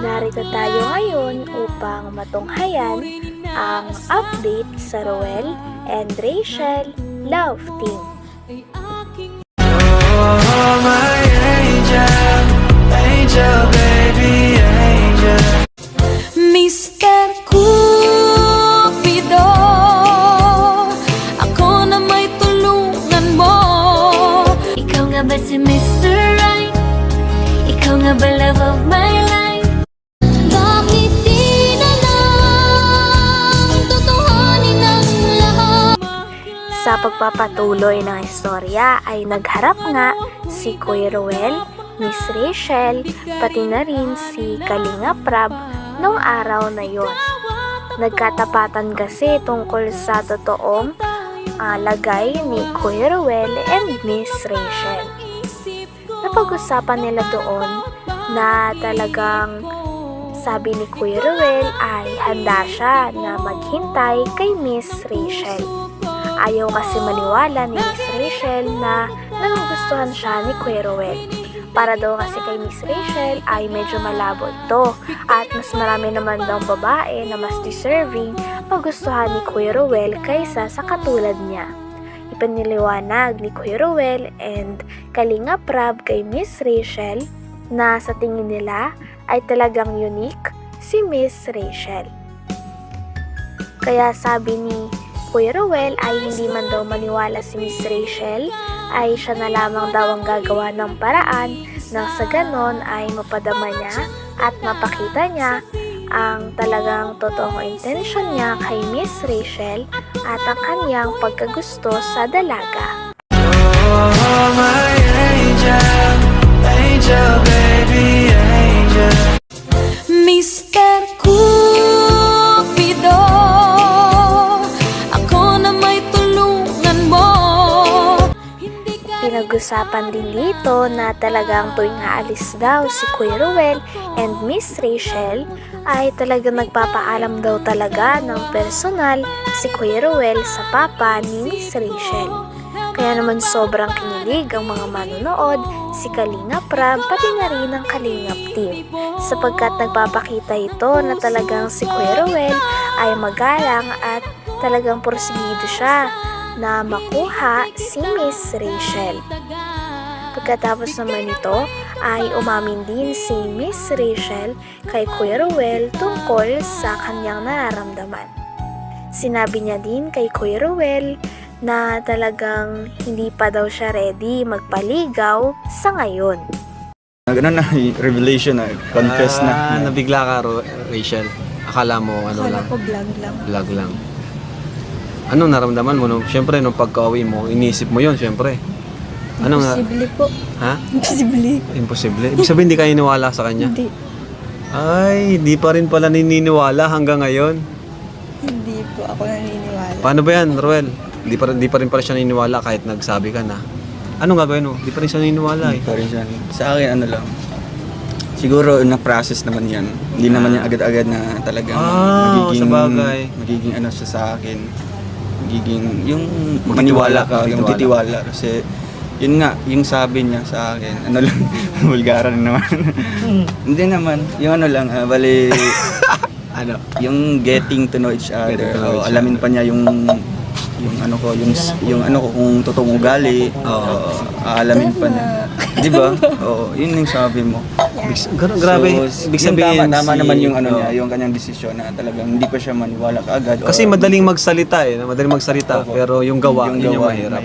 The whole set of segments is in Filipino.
Narito tayo ngayon upang matunghayan ang update sa Roel and Rachel Love Team. Oh, my Sa pagpapatuloy ng istorya ay nagharap nga si Kuya Ruel, Miss Rachel, pati na rin si Kalinga Prab nung araw na yon. Nagkatapatan kasi tungkol sa totoong ah, lagay ni Kuya Ruel and Miss Rachel. Napag-usapan nila doon na talagang sabi ni Kuya Ruel ay handa siya na maghintay kay Miss Rachel. Ayaw kasi maniwala ni Miss Rachel na nagugustuhan siya ni Kuya Ruel. Para daw kasi kay Miss Rachel ay medyo malabo to at mas marami naman daw babae na mas deserving magustuhan ni Kuya Ruel kaysa sa katulad niya. Ipaniliwanag ni Kuya Ruel and Kalinga Prab kay Miss Rachel na sa tingin nila ay talagang unique si Miss Rachel. Kaya sabi ni Kuya Ruel ay hindi man daw maniwala si Miss Rachel, ay siya na lamang daw ang gagawa ng paraan nang sa ganon ay mapadama niya at mapakita niya ang talagang totoong intention niya kay Miss Rachel at ang kanyang pagkagusto sa dalaga. Oh, my angel, Pinag-usapan din dito na talagang tuwing aalis daw si Kuya Ruel and Miss Rachel ay talagang nagpapaalam daw talaga ng personal si Kuya Ruel sa papa ni Miss Rachel. Kaya naman sobrang kinilig ang mga manonood, si Kalinga Prab pati na rin ang Kalingap team sapagkat nagpapakita ito na talagang si Kuya Ruel ay magalang at talagang porsigido siya na makuha si Miss Rachel. Pagkatapos naman nito ay umamin din si Miss Rachel kay Kuya Ruel tungkol sa kanyang nararamdaman. Sinabi niya din kay Kuya Ruel na talagang hindi pa daw siya ready magpaligaw sa ngayon. Ano na, revelation na, confess Ah, na. nabigla ka, Ro- Rachel. Akala mo ano lang, ko vlog lang. vlog lang. Anong naramdaman mo? Nung, siyempre, nung pagka-uwi mo, inisip mo yon siyempre. Ano nga? Imposible po. Ha? Imposible. Imposible. Ibig sabihin, hindi ka iniwala sa kanya? Hindi. Ay, di pa rin pala nininiwala hanggang ngayon. Hindi po ako naniniwala. Paano ba yan, Roel? Di pa, di pa rin pala siya naniniwala kahit nagsabi ka na. Anong gagawin mo? Di pa rin siya naniniwala eh. Pa rin siya. Sa akin, ano lang. Siguro, na-process naman yan. Hindi naman yan agad-agad na talagang Ah, magiging, sabagay. magiging ano siya sa akin. Magiging, yung maniwala ka, yung titiwala. Kasi, yun nga, yung sabi niya sa akin, ano lang, vulgaran naman. Hindi naman, yung ano lang, ah, bali, Ano? yung getting to know each other. Getting to know Oo, each alamin pa niya yung yung ano ko, yung yung ano ko kung totoong ugali. Oo, aalamin pa niya. 'Di ba? Oo, yun yung sabi mo. Gra- grabe. So, Ibig yung sabihin, tama, tama si- naman yung ano niya, yung kanyang desisyon na talagang hindi pa siya maniwala kaagad. Kasi or- madaling magsalita eh. Madaling magsalita. Opo. Pero yung gawa, yun yung gawa, mahirap.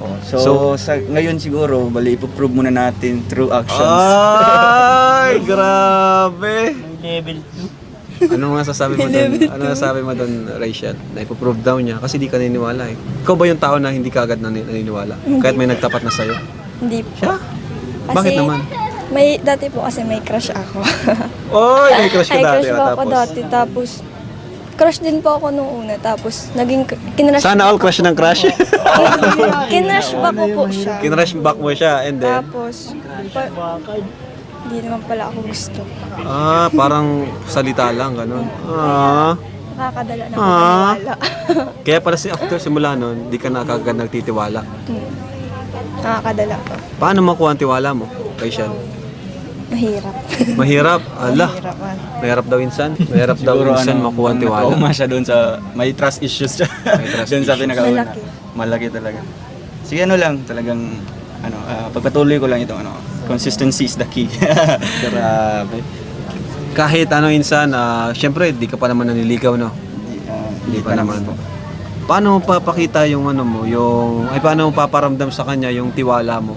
Oo. So, So- sa ngayon siguro, bali ipo-prove muna natin through actions. Ay, grabe. Level 2. Ano nga sasabi mo doon? Ano sasabi mo doon, Rachel? Na ipoprove daw niya kasi di ka naniniwala eh. Ikaw ba yung tao na hindi ka agad nani- naniniwala? Kahit may nagtapat na sa'yo? Hindi po. Siya? Kasi Bakit naman? May, dati po kasi may crush ako. Oy, may crush ka Ay, dati. crush ah, po ako tapos. dati. Tapos, crush din po ako nung una. Tapos, naging, kinrush Sana all crush ng crush. kinrush ba ko po siya. Kinrush back mo siya and then, Tapos, pa, hindi naman pala ako gusto. ah, parang salita lang, ganun. Ah. Nakakadala na Ah. maniwala. Kaya pala si after simula nun, di ka na kagad nagtitiwala. Hmm. Nakakadala po. Paano makuha ang tiwala mo, Rachel? Mahirap. Mahirap. Ala. Mahirap man. Mahirap daw insan. Mahirap daw insan makuha ang tiwala. Nakauma siya doon sa, may trust issues siya. May trust doon sa pinakauna. Malaki. Malaki talaga. Sige ano lang, talagang, ano, ah, pagpatuloy ko lang itong, ano, consistency is the key. Grabe. Kahit ano insan, ah, syempre, di ka pa naman naniligaw, no? Hindi, ah, Hindi pa naman. Paano mo papakita yung ano mo, yung, ay paano mo paparamdam sa kanya yung tiwala mo?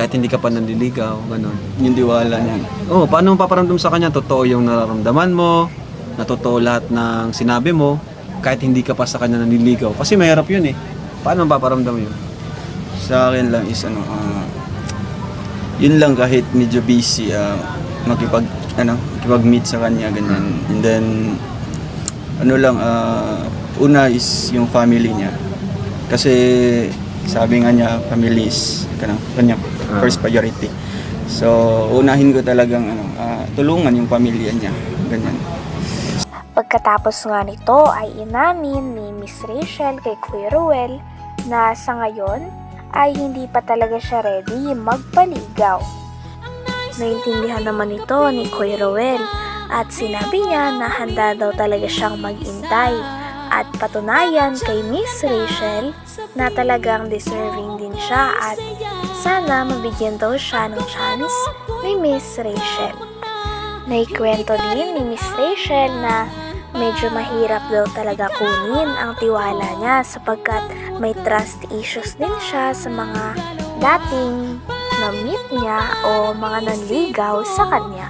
Kahit hindi ka pa nanliligaw, ganun. Yung diwala niya. Oh, paano mo paparamdam sa kanya totoo yung nararamdaman mo, na totoo lahat ng sinabi mo, kahit hindi ka pa sa kanya nanliligaw. Kasi mahirap yun eh. Paano mo paparamdam yun? Sa akin lang is ano, ah, yun lang kahit medyo busy, ah, makipag, ano, makipag-meet sa kanya, ganyan. And then, ano lang, ah, una is yung family niya. Kasi, sabi nga niya, family is, kanang, kanya, Ah. first priority. So, unahin ko talagang, ano, ah, tulungan yung pamilya niya, ganyan. Pagkatapos nga nito ay inamin ni Miss Rachel kay Kuya Ruel na sa ngayon ay hindi pa talaga siya ready magpaligaw. Naintindihan naman ito ni Kuya Ruel at sinabi niya na handa daw talaga siyang magintay at patunayan kay Miss Rachel na talagang deserving din siya at sana mabigyan daw siya ng chance ni Miss Rachel. Naikwento din ni Miss Rachel na medyo mahirap daw talaga kunin ang tiwala niya sapagkat may trust issues din siya sa mga dating na-meet niya o mga nanligaw sa kanya.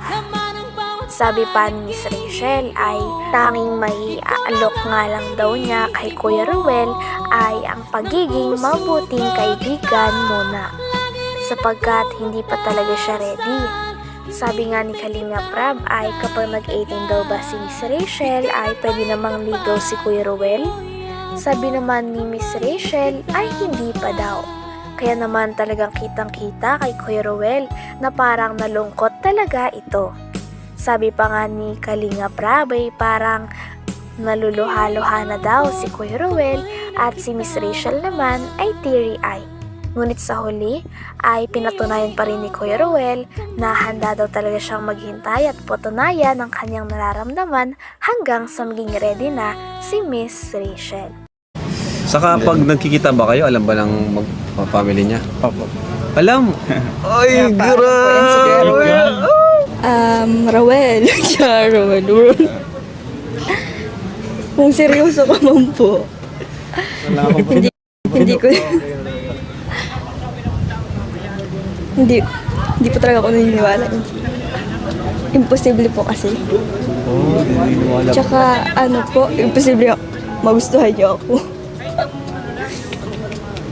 Sabi pa ni Rachel ay tanging may aalok nga lang daw niya kay Kuya Ruel ay ang pagiging mabuting kaibigan muna sapagkat hindi pa talaga siya ready. Sabi nga ni Kalinga Prab ay kapag nag-18 daw ba si Miss Rachel ay pwede namang ligaw si Kuya Ruel? Sabi naman ni Miss Rachel ay hindi pa daw. Kaya naman talagang kitang-kita kay Kuya Ruel na parang nalungkot talaga ito. Sabi pa nga ni Kalinga Prab ay parang naluluha-luha na daw si Kuya Ruel at si Miss Rachel naman ay teary-eye. Ngunit sa huli ay pinatunayan pa rin ni Kuya Ruel na handa daw talaga siyang maghintay at patunayan ang kanyang nararamdaman hanggang sa maging ready na si Miss Rachel. Saka pag nagkikita ba kayo, alam ba ng mag-family niya? Opo. Alam! Ay, grabe! Um, Rawel. Siya. Rawel. Kung seryoso ka man po. hindi, hindi ko... hindi, hindi po talaga ako naniniwala. Imposible po kasi. Oh, naniniwala Tsaka ano po, imposible magustuhan niyo ako.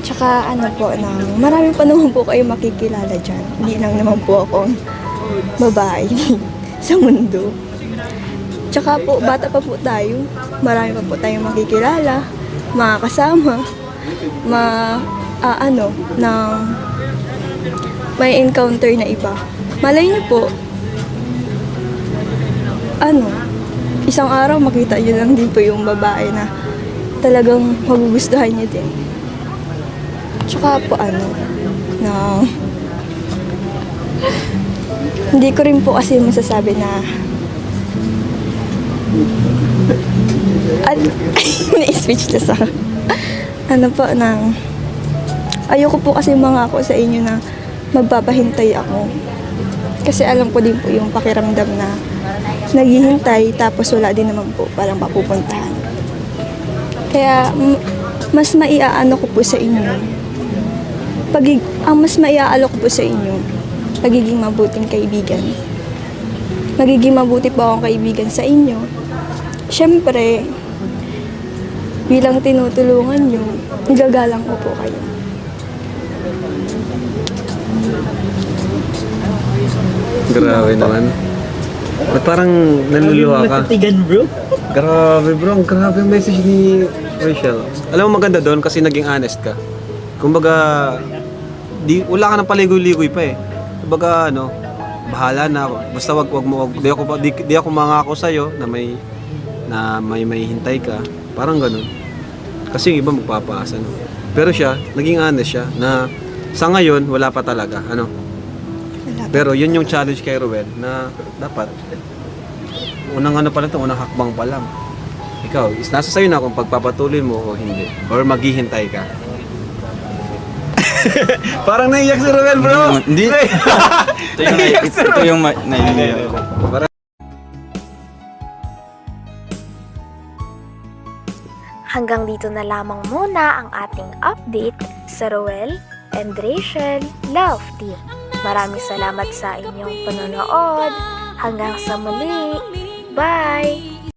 Tsaka ano po, na marami pa naman po kayo makikilala dyan. Hindi lang naman po akong babae sa mundo. Tsaka po, bata pa po tayo. Marami pa po tayong makikilala, makakasama, ma, ah, ano, na may encounter na iba. Malay niyo po, ano, isang araw makita niyo lang din po yung babae na talagang magugustuhan niyo din. Tsaka po ano, na hindi ko rin po kasi masasabi na at na-speechless ako. ano po, na ayoko po kasi mga ako sa inyo na magpapahintay ako. Kasi alam ko din po yung pakiramdam na naghihintay tapos wala din naman po parang mapupuntahan. Kaya mas maiaano ko po sa inyo. Pagig ang mas maiaalo ko po sa inyo, pagiging mabuting kaibigan. Magiging mabuti po akong kaibigan sa inyo. Siyempre, bilang tinutulungan nyo, nagagalang ko po kayo. Grabe naman. Ba't parang naluluha ka? bro. Grabe bro, ang grabe ang message ni Rachel. Alam mo maganda doon kasi naging honest ka. Kumbaga, di, wala ka nang paligoy-ligoy pa eh. Kumbaga ano, bahala na. Basta wag wag mo wag, di ako di, di ako mangako sa na may na may may hintay ka. Parang ganun. Kasi yung iba magpapaasa no. Pero siya, naging honest siya na sa ngayon wala pa talaga. Ano? Pero yun yung challenge kay Ruel na dapat unang ano pa lang to, unang hakbang pa lang. Ikaw, is nasa sa'yo na kung pagpapatuloy mo o hindi. Or maghihintay ka. Parang naiyak si Ruel, bro! Hindi. ito yung, nai- ito yung ma-. Parang Hanggang dito na lamang muna ang ating update sa Roel and Rachel Love Team. Maraming salamat sa inyong panonood. Hanggang sa muli. Bye!